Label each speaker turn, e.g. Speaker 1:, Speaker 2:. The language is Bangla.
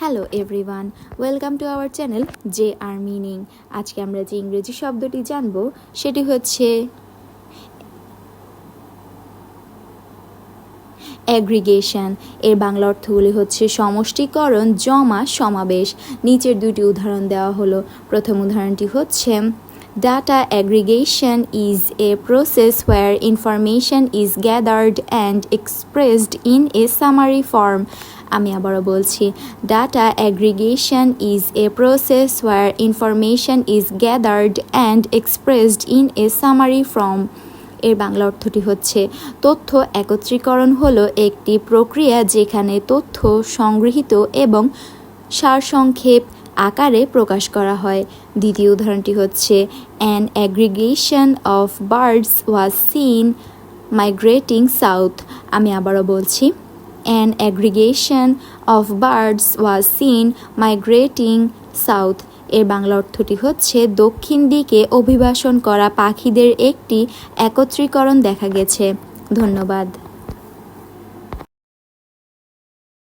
Speaker 1: Hello everyone welcome to our channel J R meaning আজকে আমরা যে ইংরেজি শব্দটি জানব, সেটি হচ্ছে অ্যাগ্রিগেশন এর বাংলা অর্থগুলি হচ্ছে সমষ্টিকরণ, জমা, সমাবেশ। নিচের দুটি উদাহরণ দেওয়া হলো। প্রথম উদাহরণটি হচ্ছে data aggregation is a process where information is gathered and expressed in a summary form আমি আবারও বলছি data aggregation is a process where information is gathered and expressed in a summary form এর বাংলা অর্থটি হচ্ছে, তথ্য একত্রীকরণ হলো একটি প্রক্রিয়া যেখানে তথ্য সংগৃহীত এবং সারসংক্ষেপ আকারে প্রকাশ করা হয়। দ্বিতীয় উদাহরণটি হচ্ছে an aggregation of birds was seen migrating south আমি আবারও বলছি an aggregation of birds was seen migrating south এর বাংলা অর্থটি হচ্ছে, দক্ষিণ দিকে অভিবাসন করা পাখিদের একটি একত্রীকরণ দেখা গেছে। ধন্যবাদ।